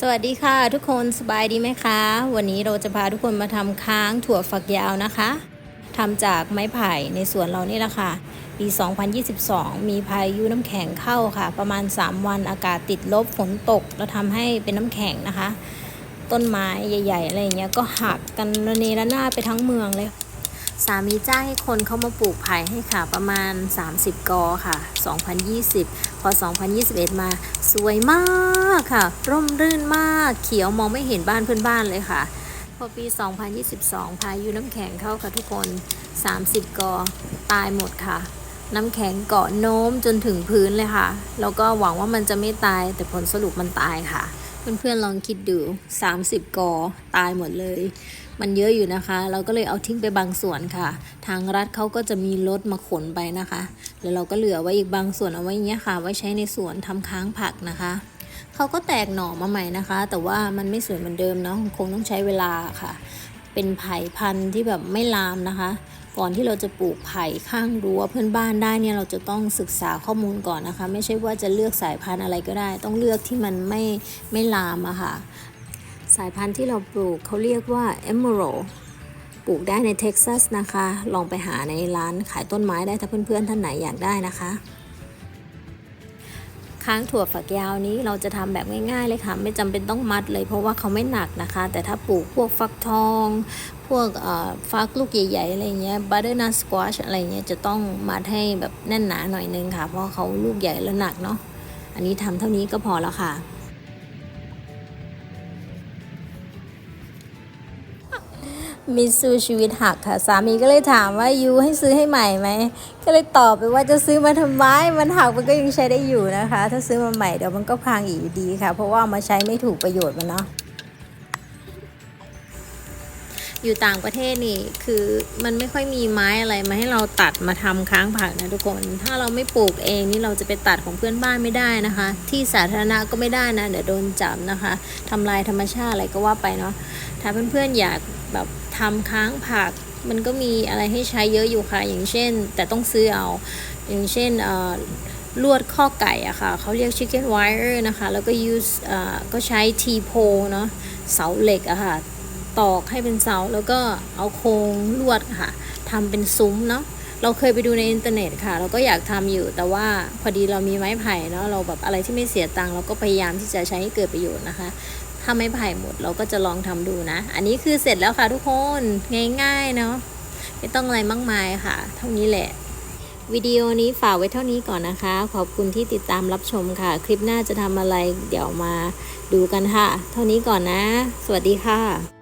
สวัสดีค่ะทุกคนสบายดีไหมคะ วันนี้เราจะพาทุกคนมาทำค้างถั่วฝักยาวนะคะทำจากไม้ไผ่ในสวนเรานี่แหละค่ะ ปี 2022 มีพายุน้ำแข็งเข้าค่ะ ประมาณ 3 วันอากาศติดลบฝนตก แล้วทำให้เป็นน้ำแข็งนะคะ ต้นไม้ใหญ่ ๆ อะไรอย่างเงี้ยก็หักกันระเนระนาดไปทั้งเมืองเลย สามีจ้างให้คนเข้ามาปลูกไผ่ให้ค่ะประมาณ 30 กอค่ะ 2020 พอ 2021 มาสวยมากค่ะ ร่มรื่นมากเขียวมองไม่เห็นบ้านเพื่อนบ้านเลยค่ะ พอปี 2022 พายุน้ำแข็งเข้าค่ะทุกคน 30 กอตายหมดค่ะ น้ำแข็งเกาะโน้มจนถึงพื้นเลยค่ะ แล้วก็หวังว่ามันจะไม่ตายแต่ผลสรุปมันตายค่ะ เพื่อนๆลองคิดดู 30 กอตายหมดเลย มันเยอะอยู่นะคะ เราก็เลยเอาทิ้งไปบางส่วนค่ะ ทางรัฐเขาก็จะมีรถมาขนไปนะคะ แล้วเราก็เหลือไว้อีกบางส่วนเอาไว้เงี้ยค่ะ ไว้ใช้ในสวนทำค้างผักนะคะเขาก็แตกหน่อมาใหม่นะคะ แต่ว่ามันไม่สวยเหมือนเดิมเนาะคงต้องใช้เวลาค่ะ เป็นไผ่พันธุ์ที่แบบไม่ลามนะคะ ก่อนที่เราจะปลูกไผ่ข้างรั้วเพื่อนบ้านได้เนี่ยเราจะต้องศึกษาข้อมูลก่อนนะคะ ไม่ใช่ว่าจะเลือกสายพันธุ์อะไรก็ได้ ต้องเลือกที่มันไม่ไม่ลามอะค่ะ สายพันธุ์ที่เราปลูกเขาเรียกว่า Emerald ปลูกได้ในเท็กซัสนะคะ ลองไปหาในร้านขายต้นไม้ได้ถ้าเพื่อนๆท่านไหนอยากได้นะคะ ค้างถั่วฝักยาวนี้เราจะทำแบบง่าย ๆ เลยค่ะ ไม่จำเป็นต้องมัดเลย เพราะว่าเขาไม่หนักนะคะ แต่ถ้าปลูกพวกฟักทอง พวกฟักลูกใหญ่ๆอะไรเงี้ยบัตเตอร์นัทสควอชอะไรเงี้ยจะต้องมัดให้แบบแน่นหนาหน่อยนึงค่ะ เพราะเขาลูกใหญ่แล้วหนักเนาะอันนี้ทำเท่านี้ก็พอแล้วค่ะ มิตซูชีวิตหักค่ะ สามีก็เลยถามว่ายูให้ซื้อให้ใหม่ไหม ก็เลยตอบไปว่าจะซื้อมาทำไม มันหักมันก็ยังใช้ได้อยู่นะคะ ถ้าซื้อมาใหม่เดี๋ยวมันก็พังอีกดีค่ะ เพราะว่าเอามาใช้ไม่ถูกประโยชน์มันเนาะอยู่ต่างประเทศนี่คือมันไม่ค่อยมีไม้อะไรมาให้เราตัดมาทำค้างผักนะทุกคน ถ้าเราไม่ปลูกเองนี่เราจะไปตัดของเพื่อนบ้านไม่ได้นะคะ ที่สาธารณะก็ไม่ได้นะเดี๋ยวโดนจับนะคะทำลายธรรมชาติอะไรก็ว่าไปเนาะถ้าเพื่อนๆอยากแบบ ทำค้างผัก มันก็มีอะไรให้ใช้เยอะอยู่ค่ะ อย่างเช่น แต่ต้องซื้อเอา อย่างเช่นลวดข้อไก่อะค่ะเขาเรียก chicken wire นะคะ แล้วก็ use ก็ใช้ T pole เนาะเสาเหล็กอะค่ะ ตอกให้เป็นเสา แล้วก็เอาโครงลวดค่ะทำเป็นซุ้มเนาะเราเคยไปดูในอินเทอร์เน็ตค่ะ เราก็อยากทำอยู่แต่ว่าพอดีเรามีไม้ไผ่เนาะเราแบบอะไรที่ไม่เสียตังค์เราก็พยายามที่จะใช้ให้เกิดประโยชน์นะคะ ถ้าไม่ไผ่หมดเราก็จะลองทำดูนะ อันนี้คือเสร็จแล้วค่ะทุกคนง่ายๆเนาะไม่ต้องอะไรมากมายค่ะ เท่านี้แหละ วิดีโอนี้ฝากไว้เท่านี้ก่อนนะคะ ขอบคุณที่ติดตามรับชมค่ะ คลิปหน้าจะทำอะไรเดี๋ยวมาดูกันค่ะ เท่านี้ก่อนนะ สวัสดีค่ะ